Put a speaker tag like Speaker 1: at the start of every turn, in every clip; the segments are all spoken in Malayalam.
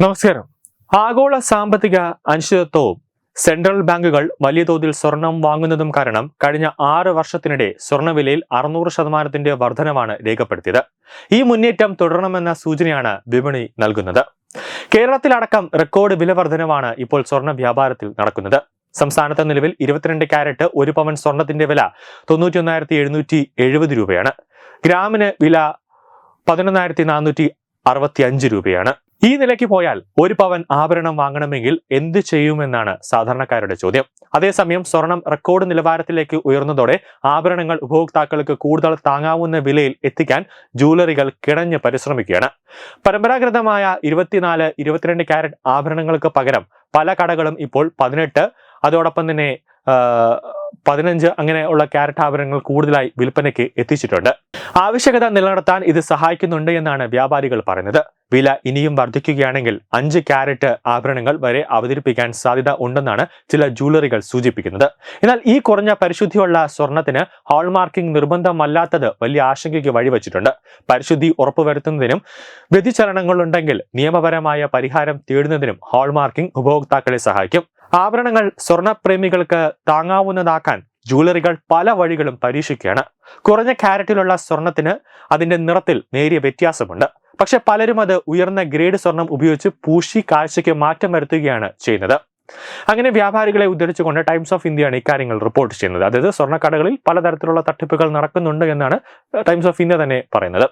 Speaker 1: നമസ്കാരം. ആഗോള സാമ്പത്തിക അനിശ്ചിതത്വവും സെൻട്രൽ ബാങ്കുകൾ വലിയ തോതിൽ സ്വർണം വാങ്ങുന്നതും കാരണം കഴിഞ്ഞ ആറ് വർഷത്തിനിടെ സ്വർണവിലയിൽ അറുന്നൂറ് ശതമാനത്തിന്റെ വർധനവാണ് രേഖപ്പെടുത്തിയത്. ഈ മുന്നേറ്റം തുടരണമെന്ന സൂചനയാണ് വിപണി നൽകുന്നത്. കേരളത്തിലടക്കം റെക്കോർഡ് വില വർധനവാണ് ഇപ്പോൾ സ്വർണ വ്യാപാരത്തിൽ നടക്കുന്നത്. സംസ്ഥാനത്ത് നിലവിൽ ഇരുപത്തിരണ്ട് ക്യാരറ്റ് ഒരു പവൻ സ്വർണത്തിന്റെ വില തൊണ്ണൂറ്റി എഴുന്നൂറ്റി എഴുപത് രൂപയാണ്. ഗ്രാമിന് വില പതിനൊന്നായിരത്തി നാനൂറ്റി അറുപത്തി അഞ്ച് രൂപയാണ്. ഈ നിലയ്ക്ക് പോയാൽ ഒരു പവൻ ആഭരണം വാങ്ങണമെങ്കിൽ എന്ത് ചെയ്യുമെന്നാണ് സാധാരണക്കാരുടെ ചോദ്യം. അതേസമയം സ്വർണം റെക്കോർഡ് നിലവാരത്തിലേക്ക് ഉയർന്നതോടെ ആഭരണങ്ങൾ ഉപഭോക്താക്കൾക്ക് കൂടുതൽ താങ്ങാവുന്ന വിലയിൽ എത്തിക്കാൻ ജൂവലറികൾ കിണഞ്ഞ് പരിശ്രമിക്കുകയാണ്. പരമ്പരാഗതമായ ഇരുപത്തിനാല് ഇരുപത്തിരണ്ട് ക്യാരറ്റ് ആഭരണങ്ങൾക്ക് പകരം പല കടകളും ഇപ്പോൾ പതിനെട്ട്. അതോടൊപ്പം തന്നെ പതിനഞ്ച് അങ്ങനെയുള്ള ക്യാരറ്റ് ആഭരണങ്ങൾ കൂടുതലായി വിൽപ്പനയ്ക്ക് എത്തിച്ചിട്ടുണ്ട്. ആവശ്യകത നിലനിർത്താൻ ഇത് സഹായിക്കുന്നുണ്ട് എന്നാണ് വ്യാപാരികൾ പറയുന്നത്. വില ഇനിയും വർദ്ധിക്കുകയാണെങ്കിൽ അഞ്ച് ക്യാരറ്റ് ആഭരണങ്ങൾ വരെ അവതരിപ്പിക്കാൻ സാധ്യത ഉണ്ടെന്നാണ് ചില ജൂവലറികൾ സൂചിപ്പിക്കുന്നത്. എന്നാൽ ഈ കുറഞ്ഞ പരിശുദ്ധിയുള്ള സ്വർണത്തിന് ഹാൾമാർക്കിംഗ് നിർബന്ധമല്ലാത്തത് വലിയ ആശങ്കയ്ക്ക് വഴിവെച്ചിട്ടുണ്ട്. പരിശുദ്ധി ഉറപ്പുവരുത്തുന്നതിനും വ്യതിചലനങ്ങളുണ്ടെങ്കിൽ നിയമപരമായ പരിഹാരം തേടുന്നതിനും ഹാൾമാർക്കിംഗ് ഉപഭോക്താക്കളെ സഹായിക്കും. ആഭരണങ്ങൾ സ്വർണപ്രേമികൾക്ക് താങ്ങാവുന്നതാക്കാൻ ജൂവലറികൾ പല വഴികളും പരീക്ഷിക്കുകയാണ്. കുറഞ്ഞ ക്യാരറ്റിലുള്ള സ്വർണത്തിന് അതിന്റെ നിറത്തിൽ നേരിയ വ്യത്യാസമുണ്ട്. പക്ഷെ പലരും അത് ഉയർന്ന ഗ്രേഡ് സ്വർണം ഉപയോഗിച്ച് പൂശി കാഴ്ചയ്ക്ക് മാറ്റം വരുത്തുകയാണ് ചെയ്യുന്നത്. അങ്ങനെ വ്യാപാരികളെ ഉദ്ധരിച്ചുകൊണ്ട് ടൈംസ് ഓഫ് ഇന്ത്യയാണ് ഇക്കാര്യങ്ങൾ റിപ്പോർട്ട് ചെയ്യുന്നത്. അതായത് സ്വർണക്കടകളിൽ പലതരത്തിലുള്ള തട്ടിപ്പുകൾ നടക്കുന്നുണ്ട് എന്നാണ് ടൈംസ് ഓഫ് ഇന്ത്യ തന്നെ പറയുന്നത്.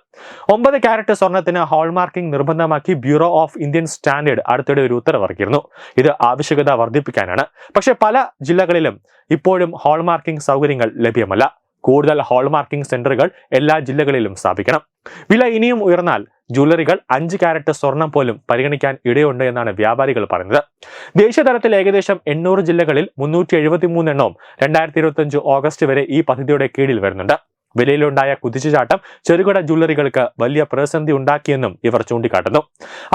Speaker 1: ഒമ്പത് ക്യാരറ്റ് സ്വർണത്തിന് ഹാൾമാർക്കിംഗ് നിർബന്ധമാക്കി ബ്യൂറോ ഓഫ് ഇന്ത്യൻ സ്റ്റാൻഡേർഡ് അടുത്തിടെ ഒരു ഉത്തരവിറക്കിയിരുന്നു. ഇത് ആവശ്യകത വർദ്ധിപ്പിക്കാനാണ്. പക്ഷേ പല ജില്ലകളിലും ഇപ്പോഴും ഹോൾമാർക്കിംഗ് സൗകര്യങ്ങൾ ലഭ്യമല്ല. കൂടുതൽ ഹോൾമാർക്കിംഗ് സെന്ററുകൾ എല്ലാ ജില്ലകളിലും സ്ഥാപിക്കണം. വില ഇനിയും ഉയർന്നാൽ ജ്വല്ലറികൾ അഞ്ച് ക്യാരറ്റ് സ്വർണം പോലും പരിഗണിക്കാൻ ഇടയുണ്ട് എന്നാണ് വ്യാപാരികൾ പറഞ്ഞത് ദേശീയതലത്തിൽ ഏകദേശം എണ്ണൂറ് ജില്ലകളിൽ മുന്നൂറ്റി എഴുപത്തി മൂന്ന് എണ്ണവും രണ്ടായിരത്തി ഇരുപത്തി ഓഗസ്റ്റ് വരെ ഈ പദ്ധതിയുടെ കീഴിൽ വരുന്നുണ്ട്. വിലയിലുണ്ടായ കുതിച്ചുചാട്ടം ചെറുകിട ജ്വല്ലറികൾക്ക് വലിയ പ്രതിസന്ധി ഉണ്ടാക്കിയെന്നും ഇവർ ചൂണ്ടിക്കാട്ടുന്നു.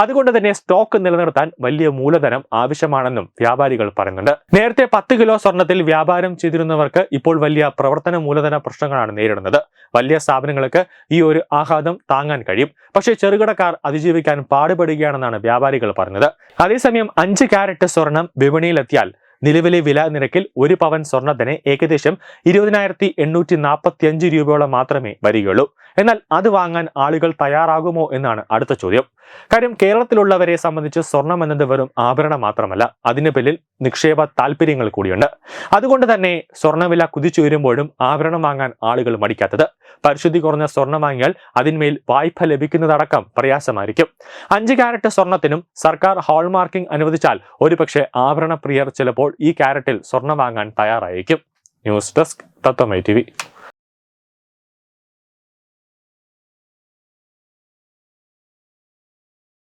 Speaker 1: അതുകൊണ്ട് തന്നെ സ്റ്റോക്ക് നിലനിർത്താൻ വലിയ മൂലധനം ആവശ്യമാണെന്നും വ്യാപാരികൾ പറയുന്നുണ്ട്. നേരത്തെ പത്ത് കിലോ സ്വർണത്തിൽ വ്യാപാരം ചെയ്തിരുന്നവർക്ക് ഇപ്പോൾ വലിയ പ്രവർത്തന മൂലധന പ്രശ്നങ്ങളാണ് നേരിടുന്നത്. വലിയ സ്ഥാപനങ്ങൾക്ക് ഈ ഒരു ആഘാതം താങ്ങാൻ കഴിയും. പക്ഷേ ചെറുകിടക്കാർ അതിജീവിക്കാൻ പാടുപെടുകയാണെന്നാണ് വ്യാപാരികൾ പറഞ്ഞത്. അതേസമയം അഞ്ച് ക്യാരറ്റ് സ്വർണം വിപണിയിലെത്തിയാൽ നിലവിലെ വില നിരക്കിൽ ഒരു പവൻ സ്വർണത്തിന് ഏകദേശം ഇരുപതിനായിരത്തി എണ്ണൂറ്റി നാൽപ്പത്തി അഞ്ച് രൂപയോളം മാത്രമേ വരികയുള്ളൂ. എന്നാൽ അത് വാങ്ങാൻ ആളുകൾ തയ്യാറാകുമോ എന്നാണ് അടുത്ത ചോദ്യം. കാര്യം കേരളത്തിലുള്ളവരെ സംബന്ധിച്ച് സ്വർണം എന്നത് വെറും ആഭരണം മാത്രമല്ല അതിന് പിന്നിൽ നിക്ഷേപ താല്പര്യങ്ങൾ കൂടിയുണ്ട്. അതുകൊണ്ട് തന്നെ സ്വർണവില കുതിച്ചുയരുമ്പോഴും ആഭരണം വാങ്ങാൻ ആളുകൾ മടിക്കാത്തത്. പരിശുദ്ധി കുറഞ്ഞ സ്വർണം വാങ്ങിയാൽ അതിന്മേൽ വായ്പ ലഭിക്കുന്നതടക്കം പ്രയാസമായിരിക്കും. അഞ്ച് ക്യാരറ്റ് സ്വർണത്തിനും സർക്കാർ ഹാൾമാർക്കിംഗ് അനുവദിച്ചാൽ ഒരുപക്ഷെ ആഭരണ പ്രിയർ ഈ ക്യാരറ്റിൽ സ്വർണം വാങ്ങാൻ തയ്യാറായിരിക്കും. ന്യൂസ് ഡെസ്ക് തത്വമൈ ടി